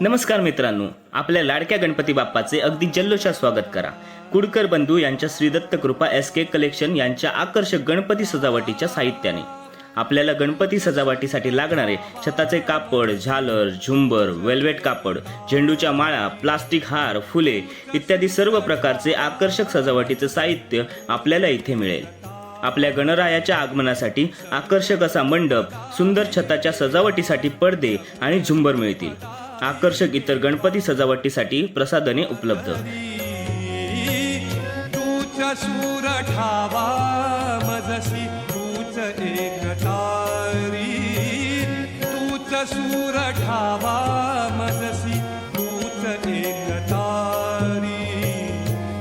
नमस्कार मित्रांनो आपल्या लाडक्या गणपती बाप्पाचे अगदी जल्लोषात स्वागत करा. कुडकर बंधू यांच्या Shridatt Krupa S K collection यांच्या आकर्षक गणपती सजावटीच्या साहित्याने. आपल्याला गणपती सजावटीसाठी लागणारे छताचे कापड झालर झुंबर वेल्वेट कापड झेंडूच्या माळा प्लास्टिक हार फुले इत्यादी सर्व प्रकारचे आकर्षक सजावटीचे साहित्य आपल्याला इथे मिळेल. आपल्या गणरायाच्या आगमनासाठी आकर्षक असा मंडप सुंदर छताच्या सजावटीसाठी पडदे आणि झुंबर मिळतील. आकर्षक इतर गणपती सजावटीसाठी प्रसाधने उपलब्ध. तारी. सूर तारी.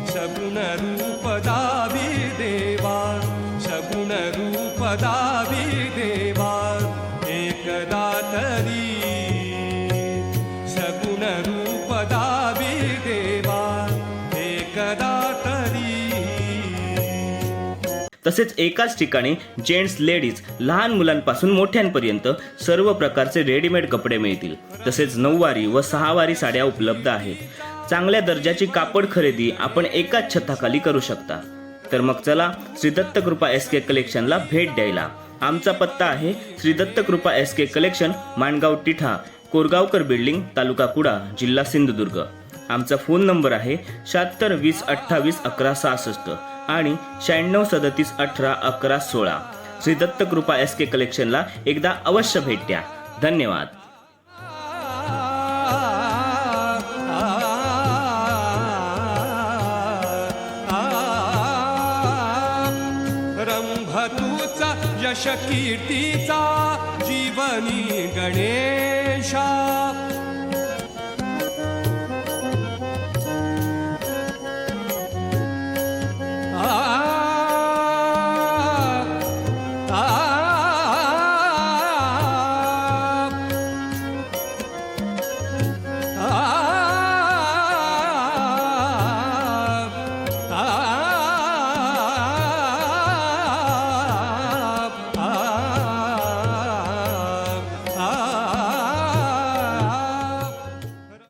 सगुण रूप दावी देवा सगुण रूप दावी देवा. एकदा तरी तसेच एकाच ठिकाणी जेंट्स लेडीज लहान मुलांपासून मोठ्यांपर्यंत सर्व प्रकारचे रेडीमेड कपडे मिळतील. तसेच नऊवारी व सहावारी साड्या उपलब्ध आहेत. चांगल्या दर्जाची कापड खरेदी आपण एकाच छताखाली करू शकता. तर मग चला श्रीदत्त कृपा एस के कलेक्शनला भेट द्यायला. आमचा पत्ता आहे Shridatta Krupa S K collection Mangaon टिठा Korgaonkar building taluka कुडा जिल्हा सिंधुदुर्ग. आमचा फोन नंबर आहे शहात्तर वीस अठ्ठावीस अकरा सहासष्ट. आणि शहाण्णव सदतीस अठरा अकरा सोळा. श्री दत्त कृपा एस के कलेक्शनला एकदा अवश्य भेट द्या. धन्यवाद. रंभतूचा यश कीर्तीचा जीवनी गणेशा.